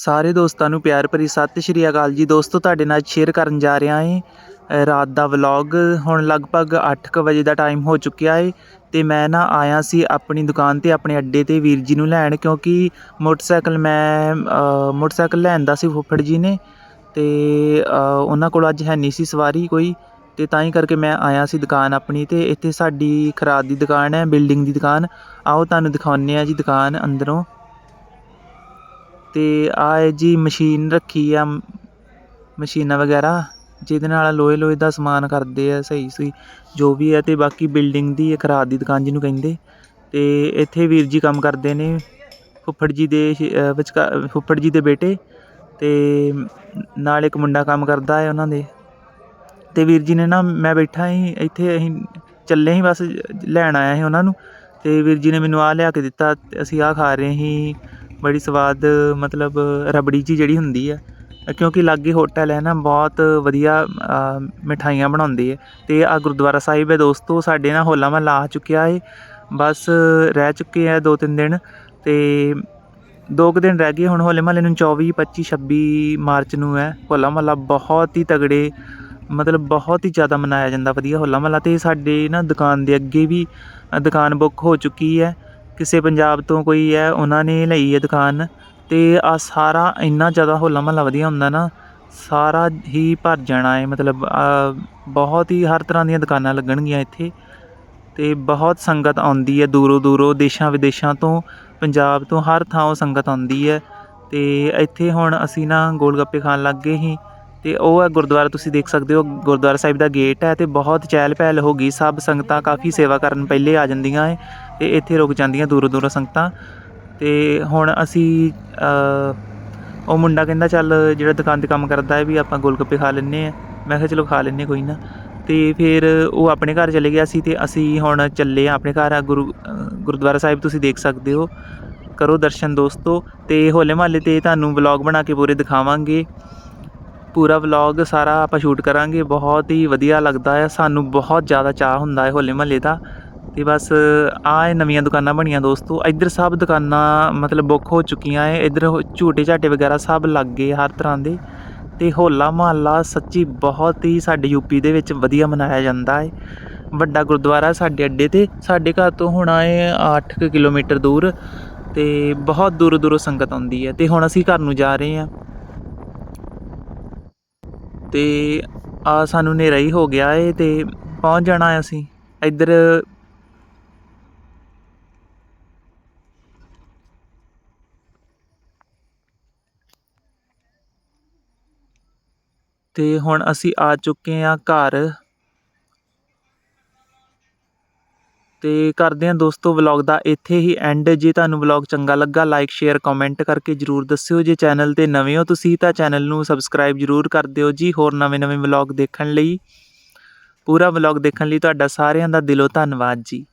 ਸਾਰੇ ਦੋਸਤਾਂ ਨੂੰ ਪਿਆਰ ਭਰੀ ਸਤਿ ਸ਼੍ਰੀ ਅਕਾਲ ਜੀ। ਦੋਸਤੋ, ਤੁਹਾਡੇ ਨਾਲ ਸ਼ੇਅਰ ਕਰਨ ਜਾ ਰਿਹਾ ਹਾਂ ਰਾਤ ਦਾ ਵਲੌਗ ਹੁਣ ਲਗਭਗ 8:00 ਵਜੇ ਦਾ ਟਾਈਮ ਹੋ ਚੁੱਕਿਆ ਏ ਤੇ ਮੈਂ ਨਾ ਆਇਆ ਸੀ ਆਪਣੀ ਦੁਕਾਨ ਤੇ ਆਪਣੇ ਅੱਡੇ ਤੇ ਵੀਰ ਜੀ ਨੂੰ ਲੈਣ ਕਿਉਂਕਿ ਮੋਟਰਸਾਈਕਲ ਮੈਂ ਮੋਟਰਸਾਈਕਲ ਲੈਣ ਦਾ ਸੀ ਫੁੱਫੜ ਜੀ ਨੇ ਤੇ ਉਹਨਾਂ ਕੋਲ ਅੱਜ ਹੈ ਨਹੀਂ ਸੀ ਸਵਾਰੀ ਕੋਈ ਤੇ ਤਾਂ ਹੀ ਕਰਕੇ ਮੈਂ ਆਇਆ ਸੀ ਦੁਕਾਨ ਆਪਣੀ ਤੇ ਇੱਥੇ ਸਾਡੀ ਖਰਾਦ ਦੀ ਦੁਕਾਨ ਹੈ, ਬਿਲਡਿੰਗ ਦੀ ਦੁਕਾਨ। ਆਓ ਤੁਹਾਨੂੰ ਦਿਖਾਉਂਦੇ ਆ ਜੀ ਦੁਕਾਨ ਅੰਦਰੋਂ। ਤੇ ਆਹ ਹੈ ਜੀ ਮਸ਼ੀਨ ਰੱਖੀ ਆ, ਮਸ਼ੀਨਾਂ ਵਗੈਰਾ, ਜਿਹਦੇ ਨਾਲ ਲੋਹੇ ਲੋਹੇ ਦਾ ਸਮਾਨ ਕਰਦੇ ਆ, ਸਹੀ ਸਹੀ ਜੋ ਵੀ ਹੈ ਤੇ ਬਾਕੀ ਬਿਲਡਿੰਗ ਦੀ ਖਰਾਦ ਦੀ ਦੁਕਾਨ ਜਿਹਨੂੰ ਕਹਿੰਦੇ। ਤੇ ਇੱਥੇ ਵੀਰ ਜੀ ਕੰਮ ਕਰਦੇ ਨੇ, ਫੁੱਫੜ ਜੀ ਦੇ ਵਿਚਕਾਰ ਫੁੱਫੜ ਜੀ ਦੇ ਬੇਟੇ ਤੇ ਨਾਲ ਇੱਕ ਮੁੰਡਾ ਕੰਮ ਕਰਦਾ ਹੈ ਉਹਨਾਂ ਦੇ। ਤੇ ਵੀਰ ਜੀ ਨੇ ਨਾ ਮੈਂ ਬੈਠਾ ਸੀ, ਇੱਥੇ ਅਸੀਂ ਚੱਲੇ ਸੀ ਬਸ, ਲੈਣ ਆਇਆ ਸੀ ਉਹਨਾਂ ਨੂੰ। ਤੇ ਵੀਰ ਜੀ ਨੇ ਮੈਨੂੰ ਆ ਲਿਆ ਕੇ ਦਿੱਤਾ, ਅਸੀਂ ਆ ਖਾ ਰਹੇ ਸੀ ਬੜੀ ਸਵਾਦ, ਮਤਲਬ, ਰਬੜੀ ਜਿਹੀ ਜਿਹੜੀ ਹੁੰਦੀ ਆ। ਕਿਉਂਕਿ ਲਾਗੇ ਹੋਟਲ ਹੈ ਨਾ, ਬਹੁਤ ਵਧੀਆ ਮਿਠਾਈਆਂ ਬਣਾਉਂਦੇ ਹੈ ਅਤੇ ਆ ਗੁਰਦੁਆਰਾ ਸਾਹਿਬ ਹੈ ਦੋਸਤੋ, ਸਾਡੇ ਨਾ ਹੋਲਾ ਮਹੱਲਾ ਆ ਚੁੱਕਿਆ ਹੈ ਬਸ ਰਹਿ ਚੁੱਕੇ ਆ ਦੋ ਤਿੰਨ ਦਿਨ ਅਤੇ ਦੋ ਕੁ ਦਿਨ ਰਹਿ ਗਏ। ਹੁਣ ਹੋਲੇ ਮਹੱਲੇ ਨੂੰ 24 25 26 ਮਾਰਚ ਨੂੰ ਹੈ। ਹੋਲਾ ਮਹੱਲਾ ਬਹੁਤ ਹੀ ਤਗੜੇ, ਮਤਲਬ ਬਹੁਤ ਹੀ ਜ਼ਿਆਦਾ ਮਨਾਇਆ ਜਾਂਦਾ ਵਧੀਆ ਹੋਲਾ ਮਹੱਲਾ। ਤੇ ਸਾਡੇ ਨਾ ਦੁਕਾਨ ਦੇ ਅੱਗੇ ਵੀ ਦੁਕਾਨ ਬੁੱਕ ਹੋ ਚੁੱਕੀ ਹੈ। ਕਿਸੇ ਪੰਜਾਬ ਤੋਂ ਕੋਈ ਹੈ, ਉਹਨਾਂ ਨੇ ਲਈ ਹੈ ਦੁਕਾਨ ਅਤੇ ਆ ਸਾਰਾ ਇੰਨਾ ਜ਼ਿਆਦਾ ਹੋਲਾ ਮਹੱਲਾ ਵਧੀਆ ਹੁੰਦਾ ਨਾ, ਸਾਰਾ ਹੀ ਭਰ ਜਾਣਾ ਹੈ, ਮਤਲਬ ਬਹੁਤ ਹੀ ਹਰ ਤਰ੍ਹਾਂ ਦੀਆਂ ਦੁਕਾਨਾਂ ਲੱਗਣਗੀਆਂ ਇੱਥੇ ਅਤੇ ਬਹੁਤ ਸੰਗਤ ਆਉਂਦੀ ਹੈ ਦੂਰੋਂ ਦੂਰੋਂ, ਦੇਸ਼ਾਂ ਵਿਦੇਸ਼ਾਂ ਤੋਂ, ਪੰਜਾਬ ਤੋਂ, ਹਰ ਥਾਂੋਂ ਸੰਗਤ ਆਉਂਦੀ ਹੈ ਅਤੇ ਇੱਥੇ ਹੁਣ ਅਸੀਂ ਨਾ ਗੋਲ ਗੱਪੇ ਖਾਣ ਲੱਗ ਗਏ ਸੀ ਅਤੇ ਉਹ ਹੈ ਗੁਰਦੁਆਰਾ, ਤੁਸੀਂ ਦੇਖ ਸਕਦੇ ਹੋ, ਗੁਰਦੁਆਰਾ ਸਾਹਿਬ ਦਾ ਗੇਟ ਹੈ ਅਤੇ ਬਹੁਤ ਚਹਿਲ ਪਹਿਲ ਹੋ ਗਈ, ਸਭ ਸੰਗਤਾਂ ਕਾਫੀ ਸੇਵਾ ਕਰਨ ਪਹਿਲੇ ਆ ਜਾਂਦੀਆਂ ਹੈ ਤੇ ਇੱਥੇ ਰੁਕ ਜਾਂਦੀਆਂ ਦੂਰੋਂ ਦੂਰੋਂ ਸੰਗਤਾਂ। ਤੇ ਹੁਣ ਅਸੀਂ ਉਹ ਮੁੰਡਾ ਕਹਿੰਦਾ, ਚੱਲ ਜਿਹੜਾ ਦੁਕਾਨ ਤੇ ਕੰਮ ਕਰਦਾ ਹੈ ਵੀ ਆਪਾਂ ਗੋਲਗੱਪੇ ਖਾ ਲੈਂਦੇ ਆ ਮੈਂ ਕਿਹਾ, ਚਲੋ ਖਾ ਲੈਂਦੇ ਕੋਈ ਨਾ। ਤੇ ਫਿਰ ਉਹ ਆਪਣੇ ਘਰ ਚਲੇ ਗਿਆ ਸੀ ਤੇ ਅਸੀਂ ਹੁਣ ਚੱਲੇ ਆ ਆਪਣੇ ਘਰ। ਗੁਰੂ ਗੁਰਦੁਆਰਾ ਸਾਹਿਬ ਤੁਸੀਂ ਦੇਖ ਸਕਦੇ ਹੋ। ਕਰੋ ਦਰਸ਼ਨ ਦੋਸਤੋ। ਤੇ ਹੋਲੇ ਮਹੱਲੇ ਤੇ ਤੁਹਾਨੂੰ ਵਲੌਗ ਬਣਾ ਕੇ ਪੂਰੇ ਦਿਖਾਵਾਂਗੇ। ਪੂਰਾ ਵਲੌਗ ਸਾਰਾ ਆਪਾਂ ਸ਼ੂਟ ਕਰਾਂਗੇ। ਬਹੁਤ ਹੀ ਵਧੀਆ ਲੱਗਦਾ ਹੈ। ਸਾਨੂੰ ਬਹੁਤ ਜ਼ਿਆਦਾ ਚਾਹ ਹੁੰਦਾ ਹੈ ਹੋਲੇ ਮਹੱਲੇ ਦਾ। ਅਤੇ ਬਸ ਆਹ ਇਹ ਨਵੀਆਂ ਦੁਕਾਨਾਂ ਬਣੀਆਂ ਦੋਸਤੋ। ਇੱਧਰ ਸਭ ਦੁਕਾਨਾਂ ਮਤਲਬ ਬੁੱਕ ਹੋ ਚੁੱਕੀਆਂ ਹੈ ਇੱਧਰ ਹੋ- ਝੂਟੇ ਝਾਟੇ ਵਗੈਰਾ ਸਭ ਲੱਗ ਗਏ ਹਰ ਤਰ੍ਹਾਂ ਦੇ। ਅਤੇ ਹੋਲਾ ਮਹੱਲਾ ਸੱਚੀ ਬਹੁਤ ਹੀ ਸਾਡੇ ਯੂਪੀ ਦੇ ਵਿੱਚ ਵਧੀਆ ਮਨਾਇਆ ਜਾਂਦਾ ਹੈ ਵੱਡਾ ਗੁਰਦੁਆਰਾ ਸਾਡੇ ਅੱਡੇ ਤੇ। ਸਾਡੇ ਘਰ ਤੋਂ ਹੋਣਾ ਹੈ 8 ਕਿਲੋਮੀਟਰ ਦੂਰ। ਤੇ ਬਹੁਤ ਦੂਰੋਂ ਦੂਰੋਂ ਸੰਗਤ ਆਉਂਦੀ ਹੈ ਤੇ ਹੁਣ ਅਸੀਂ ਘਰ ਨੂੰ ਜਾ ਰਹੇ ਹਾਂ ਤੇ ਆ ਸਾਨੂੰ ਹਨੇਰਾ ਹੀ ਹੋ ਗਿਆ ਏ ਤੇ ਪਹੁੰਚ ਜਾਣਾ ਅਸੀਂ। ਇੱਧਰ ਤੇ ਹੁਣ ਅਸੀਂ ਆ ਚੁੱਕੇ ਹਾਂ ਘਰ। ਅਤੇ ਕਰਦੇ ਹਾਂ ਦੋਸਤੋ ਵਲੌਗ ਦਾ ਇੱਥੇ ਹੀ ਐਂਡ ਜੇ ਤੁਹਾਨੂੰ ਵਲੌਗ ਚੰਗਾ ਲੱਗਾ ਲਾਈਕ ਸ਼ੇਅਰ ਕਮੈਂਟ ਕਰਕੇ ਜਰੂਰ ਦੱਸਿਓ। ਜੇ ਚੈਨਲ ਤੇ ਨਵੇਂ ਹੋ ਤੁਸੀਂ ਤਾਂ ਚੈਨਲ ਨੂੰ ਸਬਸਕ੍ਰਾਈਬ ਜਰੂਰ ਕਰ ਦਿਓ ਜੀ, ਹੋਰ ਨਵੇਂ-ਨਵੇਂ ਵਲੌਗ ਦੇਖਣ ਲਈ। ਪੂਰਾ ਵਲੌਗ ਦੇਖਣ ਲਈ ਤੁਹਾਡਾ ਸਾਰਿਆਂ ਦਾ ਦਿਲੋਂ ਧੰਨਵਾਦ ਜੀ।